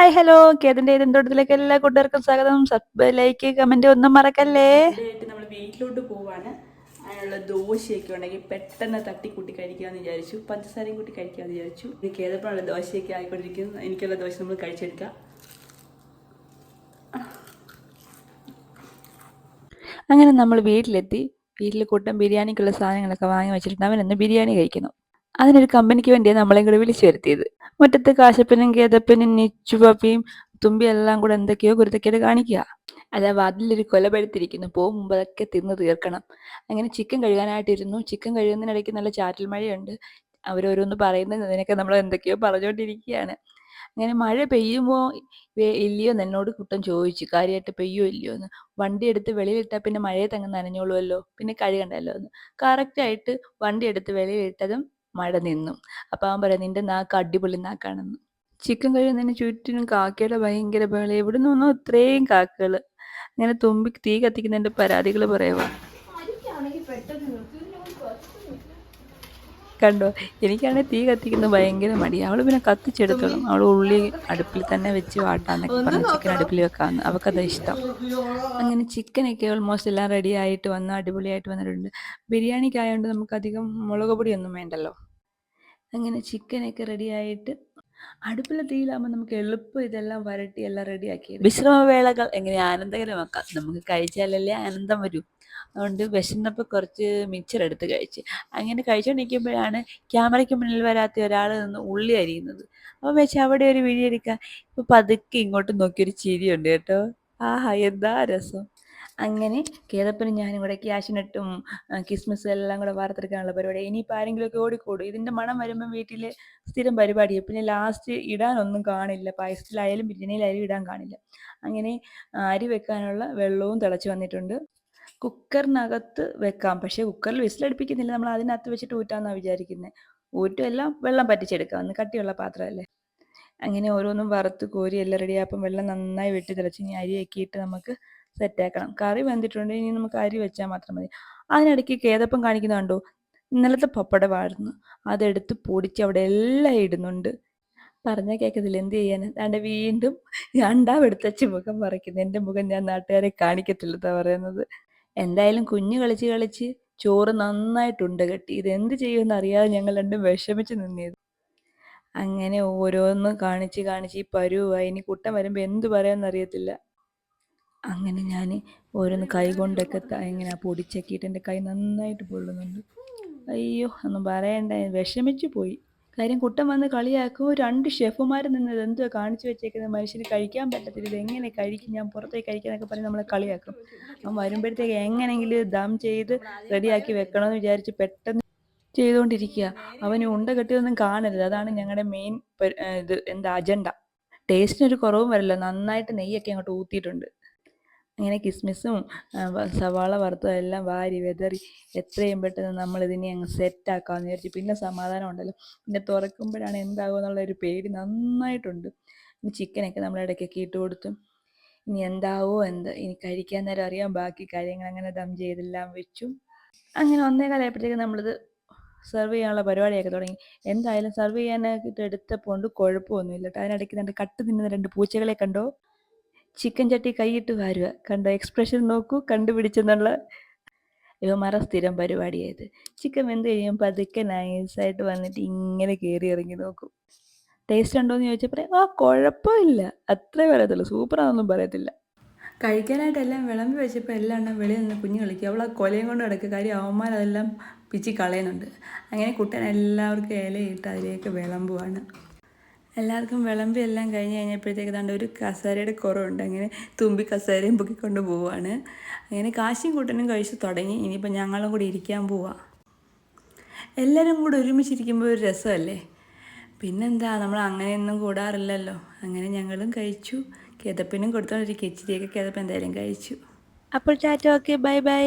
Hi hello കേതിന്റെ ഇതെന്തോട്ടത്തിലേക്ക് എല്ലാ കൂട്ടുകാർക്കും സ്വാഗതം. സബ് ലൈക്ക് കമന്റ് ഒന്നും മറക്കല്ലേ? നമ്മൾ വീട്ടിലോട്ട് പോവാണ്. അതിനുള്ള ദോശയൊക്കെ ഉണ്ടെങ്കിൽ പെട്ടെന്ന് തട്ടി തട്ടിക്കൂട്ടി കഴിക്കാമെന്ന് വിചാരിച്ചു. പഞ്ചസാരയും കൂട്ടി കഴിക്കാമെന്ന് വിചാരിച്ചു. എനിക്ക് ഏതെപ്പോഴുള്ള ദോശയൊക്കെ ആയിക്കൊണ്ടിരിക്കുന്നു. എനിക്കുള്ള ദോശ നമ്മൾ കഴിച്ചെടുക്കാം. അങ്ങനെ നമ്മൾ വീട്ടിലെത്തി. വീട്ടിൽ കൂട്ടം ബിരിയാണിക്കുള്ള സാധനങ്ങളൊക്കെ വാങ്ങി വെച്ചിട്ടുണ്ട്. അവനൊന്ന് ബിരിയാണി കഴിക്കുന്നു. അതിനൊരു കമ്പനിക്ക് വേണ്ടിയാണ് നമ്മളെയും കൂടെ വിളിച്ചു വരുത്തിയത്. മുറ്റത്ത് കാശപ്പനും കേതപ്പനും നിച്ചു പപ്പിയും തുമ്പി എല്ലാം കൂടെ എന്തൊക്കെയോ കുരുത്തക്കേട് കാണിക്കുക. അല്ല വാതിലൊരു കൊലപഴുത്തിരിക്കുന്നു പോകും മുമ്പ് അതൊക്കെ തിന്ന് തീർക്കണം. അങ്ങനെ ചിക്കൻ കഴുകാനായിട്ടിരുന്നു. ചിക്കൻ കഴുകുന്നതിനിടയ്ക്ക് നല്ല ചാറ്റൽ മഴയുണ്ട്. അവരോരോന്ന് പറയുന്നതിനൊക്കെ നമ്മൾ എന്തൊക്കെയോ പറഞ്ഞുകൊണ്ടിരിക്കുകയാണ് അങ്ങനെ മഴ പെയ്യുമോ ഇല്ലയോ എന്ന് എന്നോട് കുട്ടൻ ചോദിച്ചു. കാര്യമായിട്ട് പെയ്യോ ഇല്ലയോ എന്ന്. വണ്ടി എടുത്ത് വെളിയിലിട്ടാൽ പിന്നെ മഴയത്ത് അങ്ങ് നനഞ്ഞോളുമല്ലോ പിന്നെ കഴുകണ്ടല്ലോ എന്ന് കറക്റ്റായിട്ട് വണ്ടി എടുത്ത് വെളിയിലിട്ടതും മഴ നിന്നു. അപ്പം അവൻ പറയാം നിന്റെ നാക്ക് അടിപൊളി നാക്കാണെന്ന്. ചിക്കൻ കഴിയുന്നതിന് ചുറ്റിനും കാക്കയുടെ ഭയങ്കര ബഹളം. എവിടെ നിന്നോ ഇത്രയും കാക്കകൾ അങ്ങനെ തുമ്പി തീ കത്തിക്കുന്നതിന്റെ പരാതികൾ പറയുക കണ്ടോ? എനിക്കാണെങ്കിൽ തീ കത്തിക്കുന്ന ഭയങ്കര മടി. അവൾ പിന്നെ കത്തിച്ചെടുത്തോളും. അവൾ ഉള്ളി അടുപ്പിൽ തന്നെ വെച്ച് വാട്ടാന്നൊക്കെ പറഞ്ഞു ചിക്കൻ അടുപ്പിൽ വെക്കാമെന്ന് അവൾക്കത് ഇഷ്ടം. അങ്ങനെ ചിക്കനൊക്കെ ഓൾമോസ്റ്റ് എല്ലാം റെഡി ആയിട്ട് വന്ന് അടിപൊളിയായിട്ട് വന്നിട്ടുണ്ട്. ബിരിയാണിക്കായതുകൊണ്ട് നമുക്ക് അധികം മുളക് പൊടിയൊന്നും വേണ്ടല്ലോ. അങ്ങനെ ചിക്കനൊക്കെ റെഡി ആയിട്ട് അടുപ്പിലെ തീയിലാകുമ്പോൾ നമുക്ക് എളുപ്പം ഇതെല്ലാം വരട്ടി എല്ലാം റെഡിയാക്കി വിശ്രമവേളകൾ എങ്ങനെ ആനന്ദകരമാക്കാം നമുക്ക് കഴിച്ചാലല്ലേ ആനന്ദം വരൂ. അതുകൊണ്ട് വിശന്നപ്പോൾ കുറച്ച് മിച്ചർ എടുത്ത് കഴിച്ച്. അങ്ങനെ കഴിച്ചുകൊണ്ടിരിക്കുമ്പോഴാണ് ക്യാമറയ്ക്ക് മുന്നിൽ വരാത്ത ഒരാൾ നിന്ന് ഉള്ളി അരിയുന്നത്. അപ്പോൾ വെച്ച് അവിടെ ഒരു വീഡിയോ എടുക്കാം. ഇപ്പോൾ പതുക്കെ ഇങ്ങോട്ട് നോക്കിയൊരു ചിരിയുണ്ട് കേട്ടോ. ആഹാ എന്താ രസം. അങ്ങനെ കേതപ്പനും ഞാനും കൂടെ ക്യാഷിനെട്ടും ക്രിസ്മസ് എല്ലാം കൂടെ വാർത്തെടുക്കാനുള്ള പരിപാടി. ഇനിയിപ്പോൾ ആരെങ്കിലുമൊക്കെ ഓടിക്കൂടും. ഇതിന്റെ മണം വരുമ്പോൾ വീട്ടിൽ സ്ഥിരം പരിപാടിയാണ് പിന്നെ ലാസ്റ്റ് ഇടാനൊന്നും കാണില്ല. പായസത്തിലായാലും ബിരിയാണിയിലായാലും ഇടാൻ കാണില്ല. അങ്ങനെ അരി വെക്കാനുള്ള വെള്ളവും തിളച്ച് വന്നിട്ടുണ്ട്. കുക്കറിനകത്ത് വെക്കാം. പക്ഷേ കുക്കറിൽ വിസിലടുപ്പിക്കുന്നില്ല നമ്മൾ അതിനകത്ത് വെച്ചിട്ട് ഊറ്റാന്നാണ് വിചാരിക്കുന്നത് ഊറ്റും എല്ലാം വെള്ളം പറ്റിച്ചെടുക്കാം. അന്ന് കട്ടിയുള്ള പാത്രമല്ലേ അങ്ങനെ ഓരോന്നും വറുത്ത് കോരി എല്ലാം റെഡിയാകുമ്പം വെള്ളം നന്നായി വെട്ടി തിളച്ച് ഇനി അരിയൊക്കെ നമുക്ക് സെറ്റാക്കണം. കറി വെന്തിട്ടുണ്ട് ഇനി നമുക്ക് അരി വെച്ചാൽ മാത്രം മതി. അതിനിടയ്ക്ക് കേതപ്പം കാണിക്കുന്ന കണ്ടോ? ഇന്നലത്തെ പപ്പട പപ്പടമായിരുന്നു അതെടുത്ത് പൊടിച്ച് അവിടെ എല്ലാം ഇടുന്നുണ്ട്. പറഞ്ഞാൽ കേൾക്കത്തില്ല എന്ത് ചെയ്യാൻ അതാണ്ട് വീണ്ടും രണ്ടാം എടുത്തച്ച് മുഖം പറിക്കുന്നു എന്റെ മുഖം ഞാൻ നാട്ടുകാരെ കാണിക്കത്തില്ലെന്നാ പറയുന്നത്. എന്തായാലും കുഞ്ഞു കളിച്ച് കളിച്ച് ചോറ് നന്നായിട്ടുണ്ട് കെട്ടി. ഇതെന്ത് ചെയ്യുമെന്ന് അറിയാതെ ഞങ്ങൾ രണ്ടും വിഷമിച്ച് നിന്നിയത് അങ്ങനെ ഓരോന്ന് കാണിച്ച് കാണിച്ച് ഈ പരുവായി. ഇനി കുട്ടൻ വരുമ്പോൾ എന്ത് പറയുമെന്ന് അറിയത്തില്ല. അങ്ങനെ ഞാൻ ഓരോന്ന് കൈ കൊണ്ടൊക്കെ ഇങ്ങനെ പൊടിച്ചക്കിയിട്ട് എന്റെ കൈ നന്നായിട്ട് പൊള്ളുന്നുണ്ട്. അയ്യോ ഒന്നും പറയണ്ട. വിഷമിച്ചു പോയി. കാര്യം കുട്ടൻ വന്ന് കളിയാക്കും രണ്ട് ഷെഫുമാർ നിന്നത് എന്തോ കാണിച്ചു വെച്ചേക്കുന്നത് മനുഷ്യന് കഴിക്കാൻ പറ്റത്തില്ല. ഇത് എങ്ങനെ കഴിക്കും? ഞാൻ പുറത്തേക്ക് കഴിക്കാന്നൊക്കെ പറഞ്ഞ് നമ്മളെ കളിയാക്കും. അവൻ വരുമ്പോഴത്തേക്ക് എങ്ങനെയെങ്കിലും ദം ചെയ്ത് റെഡിയാക്കി വെക്കണമെന്ന് വിചാരിച്ച് പെട്ടെന്ന് ചെയ്തുകൊണ്ടിരിക്കുക അവന് ഉണ്ട കെട്ടിയതൊന്നും കാണരുത്. അതാണ് ഞങ്ങളുടെ മെയിൻ ഇത് എന്താ അജണ്ട. ടേസ്റ്റിനൊരു കുറവും വരില്ല. നന്നായിട്ട് നെയ്യൊക്കെ അങ്ങോട്ട് ഊത്തിയിട്ടുണ്ട്. അങ്ങനെ കിസ്മിസും സവാള വറുത്തതും എല്ലാം വാരി വെതറി എത്രയും പെട്ടെന്ന് നമ്മൾ ഇതിനെ അങ്ങ് സെറ്റാക്കാമെന്ന് വിചാരിച്ചു പിന്നെ സമാധാനം ഉണ്ടല്ലോ. പിന്നെ തുറക്കുമ്പോഴാണ് എന്താകുമെന്നുള്ള ഒരു പേടി നന്നായിട്ടുണ്ട്. ചിക്കനൊക്കെ നമ്മൾ ഇടയ്ക്കൊക്കെ ഇട്ട് കൊടുത്തു. ഇനി എന്താവോ എന്ത് ഇനി കഴിക്കാൻ നേരം അറിയാം. ബാക്കി കാര്യങ്ങൾ അങ്ങനെ ദം ചെയ്തെല്ലാം വെച്ചു. അങ്ങനെ ഒന്നേ കാലമായപ്പോഴത്തേക്ക് നമ്മളിത് സെർവ് ചെയ്യാനുള്ള പരിപാടിയൊക്കെ തുടങ്ങി. എന്തായാലും സെർവ് ചെയ്യാനായിട്ട് എടുത്തപ്പോൾ കൊണ്ട് കുഴപ്പമൊന്നുമില്ല. അതിനിടയ്ക്ക് രണ്ട് കട്ട് തിന്നുന്ന രണ്ട് പൂച്ചകളെ കണ്ടോ? ചിക്കൻ ചട്ടി കൈയിട്ട് വാരുക. കണ്ട? എക്സ്പ്രഷൻ നോക്കൂ കണ്ടുപിടിച്ചെന്നുള്ള ഇവന്മാരെ സ്ഥിരം പരിപാടിയായത്. ചിക്കൻ വെന്ത് കഴിയുമ്പോൾ പതുക്കെ നൈസായിട്ട് വന്നിട്ട് ഇങ്ങനെ കയറി ഇറങ്ങി നോക്കും. ടേസ്റ്റ് ഉണ്ടോ എന്ന് ചോദിച്ചപ്പോൾ ആ കുഴപ്പമില്ല. അത്രേ പറയത്തുള്ളൂ. സൂപ്പറാണെന്നൊന്നും പറയത്തില്ല. കഴിക്കാനായിട്ട് എല്ലാം വിളമ്പി വെച്ചപ്പോൾ എല്ലാം എണ്ണം വെളിയിൽ നിന്ന് കുഞ്ഞ് കളിക്കുക അവൾ ആ കൊലയും കൊണ്ട് കിടക്കുക കാര്യം അവന്മാർ അതെല്ലാം പിച്ചി കളയുന്നുണ്ട്. അങ്ങനെ കുട്ടൻ എല്ലാവർക്കും ഇലയിട്ട് അതിലേക്ക് വിളമ്പുവാണ്. എല്ലാവർക്കും വിളമ്പി എല്ലാം കഴിഞ്ഞ് കഴിഞ്ഞപ്പോഴത്തേക്ക് ദാണ്ട് ഒരു കസേരയുടെ കുറവുണ്ട്. അങ്ങനെ തുമ്പി കസേരയും പൊക്കിക്കൊണ്ട് പോവുകയാണ് അങ്ങനെ കാശിയും കൂട്ടനും കഴിച്ച് തുടങ്ങി. ഇനിയിപ്പോൾ ഞങ്ങളും കൂടി ഇരിക്കാൻ പോവാ. എല്ലാവരും കൂടെ ഒരുമിച്ചിരിക്കുമ്പോൾ ഒരു രസമല്ലേ? പിന്നെന്താ നമ്മൾ അങ്ങനെയൊന്നും കൂടാറില്ലല്ലോ. അങ്ങനെ ഞങ്ങളും കഴിച്ചു. കേതപ്പിനും കൊടുത്തോണ്ടിരിക്കും ഇച്ചിരിയൊക്കെ കേതപ്പ് എന്തായാലും കഴിച്ചു. അപ്പോൾ ചാറ്റ ഓക്കെ ബൈ ബൈ.